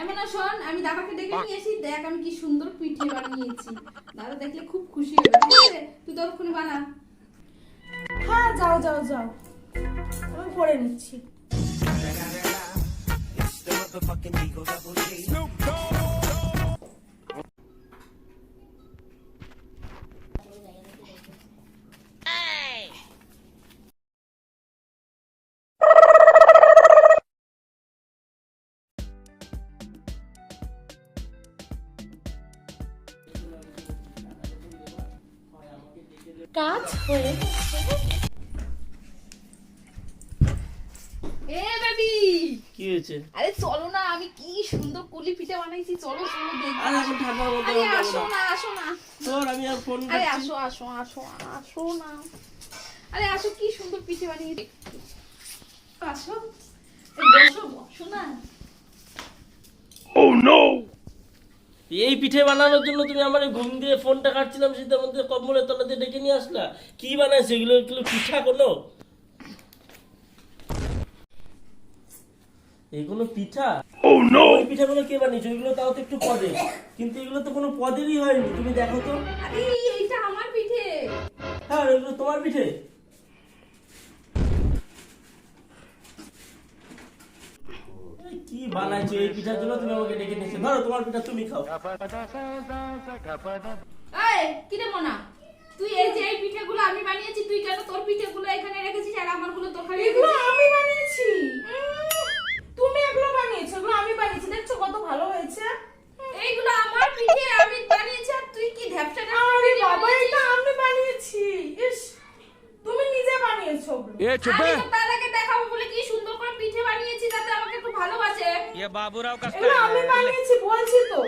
এমন শোন আমি দাদাকে ডেকে নিয়ে এসি দেখ আমি কি সুন্দর পিঠে বানিয়েছি। দাদা দেখলে খুব খুশি হবে ঠিক আছে? তুই ততক্ষণে বানা। হ্যাঁ যাও যাও যাও। আমি করে নিচ্ছি। কাজ হয়ে এ বেবি কি হয়েছে? আরে চলো না আমি কি সুন্দর কলি পিঠে বানাইছি চলো চলো দেখো। আরে এখন ঠান্ডার মধ্যে আরে আসো না। না আসো না। তোর আমি আর ফোন আরে আসো আসো আসো আসো না। আরে আসো কি সুন্দর পিঠে বানিয়েছি। আসো এই বসো বসো না এই পিঠে বানানোর জন্য তুমি আমার ঘুম দিয়ে ফোনটা কাটছিলাম সেটার মধ্যে কম্বলের তলাতে ডেকে নিয়ে আসলা। কি বানাইছে? এগুলো এগুলো পিঠা কোনো? এগুলো পিঠা? ওই পিঠাগুলো কে বানিয়েছে? ওইগুলো তাও তো একটু পদের কিন্তু এগুলো তো কোনো পদেরই হয়নি তুমি দেখো তো। আরে এইটা আমার পিঠে। হ্যাঁ এগুলো তোমার পিঠে এই কি বানাইছো এই পিঠার জন্য তুমি আমাকে ডেকে নিয়েছো। ধরো তোমার পিঠা তুমি খাও। এই কি রে মোনা? তুই এই যে এই পিঠেগুলো আমি বানিয়েছি তুই কেন তোর পিঠেগুলো এখানে রেখেছিস আর আমারগুলো তোর খালি এগুলো আমি বানিয়েছি। তুমি এগুলো বানিয়েছো এগুলো আমি বানিয়েছি। দেখছ কত ভালো হয়েছে? এইগুলো আমার পিঠে আমি বানিয়েছি আর তুই কি ধ্যাপসাটা আরে বাবা এটা আমি বানিয়েছি। ইস তুমি নিজে বানিয়েছো ওগুলো। ये ইয়া বাবুরাও কাছে আমি বানিয়েছি বলছি তো।